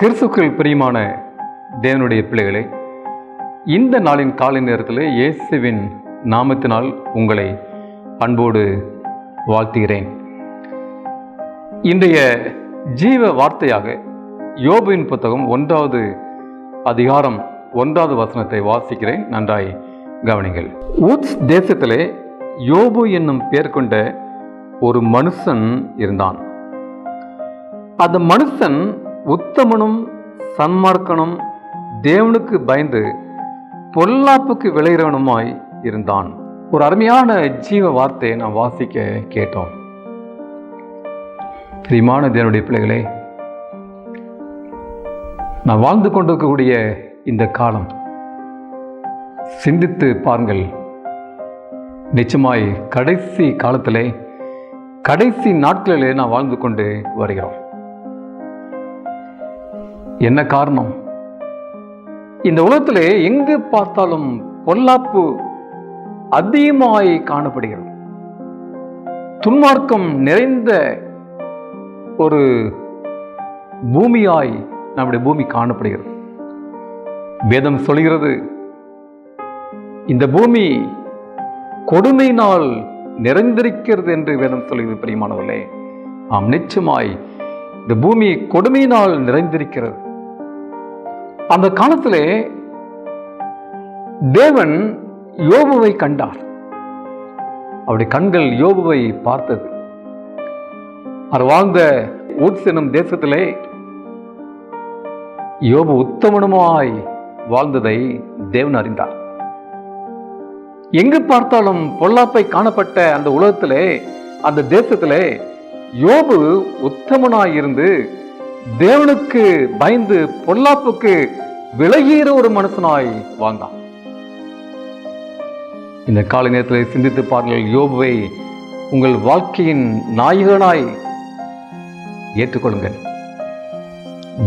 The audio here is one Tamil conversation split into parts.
கிறிஸ்துக்கள் பிரியமான தேவனுடைய பிள்ளைகளே இந்த நாளின் காலை நேரத்தில் இயேசுவின் நாமத்தினால் உங்களை அன்போடு வாழ்த்துகிறேன். இன்றைய ஜீவ வார்த்தையாக யோபுவின் புத்தகம் ஒன்றாவது அதிகாரம் ஒன்றாவது வசனத்தை வாசிக்கிறேன். நன்றாய் கவனிங்கள். ஊத்ஸ் தேசத்திலே யோபு என்னும் பெயர் கொண்ட ஒரு மனுஷன் இருந்தான். அந்த மனுஷன் உத்தமனும் சன்மார்க்கனும் தேவனுக்கு பயந்து பொல்லாப்புக்கு விளைகிறவனுமாய் இருந்தான். ஒரு அருமையான ஜீவ வார்த்தையை நாம் வாசிக்க கேட்டோம். பிரியமான தேவனுடைய பிள்ளைகளே நான் வாழ்ந்து கொண்டிருக்கக்கூடிய இந்த காலம் சிந்தித்து பாருங்கள். நிச்சயமாய் கடைசி காலத்திலே கடைசி நாட்களிலே நான் வாழ்ந்து கொண்டு வருகிறோம். என்ன காரணம்? இந்த உலகத்தில் எங்கு பார்த்தாலும் பொல்லாப்பு அதிகமாய் காணப்படுகிறது. துன்மார்க்கம் நிறைந்த ஒரு பூமியாய் நம்முடைய பூமி காணப்படுகிறது. வேதம் சொல்கிறது இந்த பூமி கொடுமையினால் நிறைந்திருக்கிறது என்று வேதம் சொல்கிறது பிரியமானவர்களே. ஆம் நிச்சயமாய் இந்த பூமி கொடுமையினால் நிறைந்திருக்கிறது. அந்த காலத்திலே தேவன் யோபுவை கண்டார். அவருடைய கண்கள் யோபுவை பார்த்தது. அவர் வாழ்ந்த ஊட்ஸ் எனும் தேசத்திலே யோபு உத்தமனுமாய் வாழ்ந்ததை தேவன் அறிந்தார். எங்கு பார்த்தாலும் பொல்லாப்பை காணப்பட்ட அந்த உலகத்திலே அந்த தேசத்திலே யோபு உத்தமனாய் இருந்து தேவனுக்கு பயந்து பொல்லாப்புக்கு விலகிற ஒரு மனுஷனாய் வாழ்ந்தான். இந்த காலை நேரத்தில் சிந்தித்து பாருங்கள் யோபுவை உங்கள் வாழ்க்கையின் நாயகனாய் ஏற்றுக்கொள்ளுங்கள்.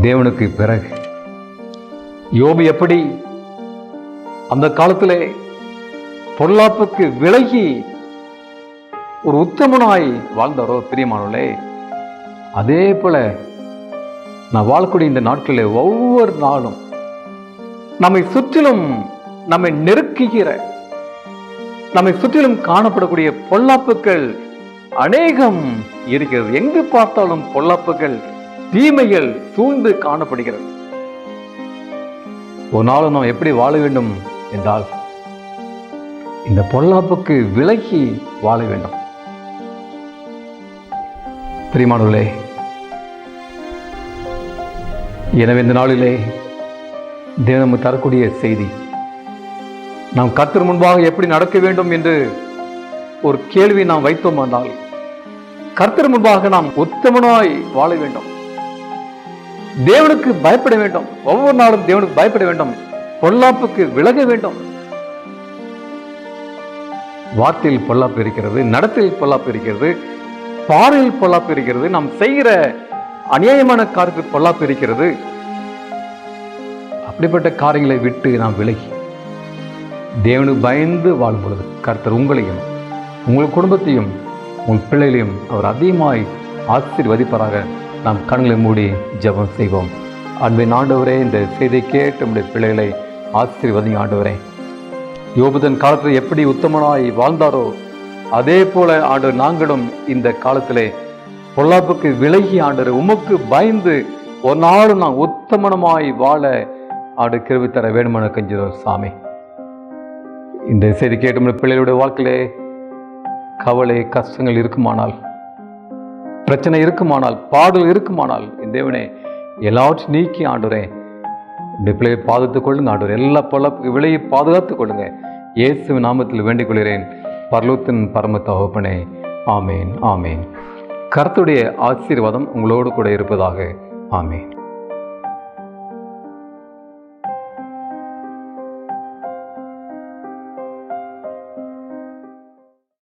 தேவனுக்கு பிறகு. யோபு எப்படி அந்த காலத்திலே பொருளாப்புக்கு விலகி ஒரு உத்தமனாய் வாழ்ந்தாரோ பிரியமானவர்களே அதே போல நான் வாழக்கூடிய இந்த நாட்களில் ஒவ்வொரு நாளும் நம்மை சுற்றிலும் நம்மை நெருக்குகிற நம்மை சுற்றிலும் காணப்படக்கூடிய பொல்லாப்புகள் அநேகம் இருக்கிறது. எங்கு பார்த்தாலும் பொல்லாப்புகள் தீமைகள் சூழ்ந்து காணப்படுகிறது. ஒரு நாளும் நாம் எப்படி வாழ வேண்டும் என்றால் இந்த பொல்லாப்புக்கு விலகி வாழ வேண்டும். பிரிமானவர்களே எனவே இந்த நாளிலே தினமும் தரக்கூடிய செய்தி. நாம் கத்தர் முன்பாக எப்படி நடக்க வேண்டும் என்று ஒரு கேள்வி நாம் வைத்தோம் என்றால் கர்த்தர் முன்பாக நாம் உத்தமனாய் வாழ வேண்டும். தேவனுக்கு பயப்பட வேண்டும். ஒவ்வொரு நாளும் தேவனுக்கு பயப்பட வேண்டும். பொல்லாப்புக்கு விலக வேண்டும். வார்த்தையில் பொல்லாப்பு இருக்கிறது நடத்தில் பொல்லாப்பு இருக்கிறது பாறையில் பொல்லாப்பு இருக்கிறது நாம் செய்கிற அநியாயமான காரியத்தில் பொல்லாப்பு இருக்கிறது. இப்படிப்பட்ட காரியங்களை விட்டு நாம் விலகி தேவனு பயந்து வாழும் பொழுது கர்த்தர் உங்களையும் உங்கள் குடும்பத்தையும் உங்கள் பிள்ளைகளையும் அவர் அதிகமாய் ஆசீர்வதிப்பதாக நாம் கண்களை மூடி ஜெபம் செய்வோம். அன்பின் ஆண்டவரே இந்த செய்தியை கேட்டு நம்முடைய பிள்ளைகளை ஆசீர்வதி ஆண்டவரே. யோபுதன் காலத்தில் எப்படி உத்தமனாய் வாழ்ந்தாரோ அதே போல ஆண்டு நாங்களும் இந்த காலத்திலே பொல்லாப்புக்கு விலகி ஆண்டவர் உமக்கு பயந்து ஒரு நாளும் நான் உத்தமனமாய் வாழ ஆடு கிருவி தர வேணுமென கஞ்சிரோம் சாமி. இந்த செய்தி கேட்டும் பிள்ளைகளுடைய வாழ்க்கையிலே கவலை கஷ்டங்கள் இருக்குமானால் பிரச்சனை இருக்குமானால் பாடல் இருக்குமானால் இந்த தேவனே எல்லாவற்றையும் நீக்கி ஆண்டுறேன் இந்த பிள்ளையை பாதுகாத்துக் கொள்ளுங்க ஆண்டவர். எல்லா பல விலையை பாதுகாத்துக் கொள்ளுங்க. இயேசு நாமத்தில் வேண்டிக் கொள்கிறேன் பர்லோத்தின் பரம தகப்பனே ஆமேன் ஆமேன். கருத்துடைய ஆசீர்வாதம் உங்களோடு கூட இருப்பதாக ஆமேன்.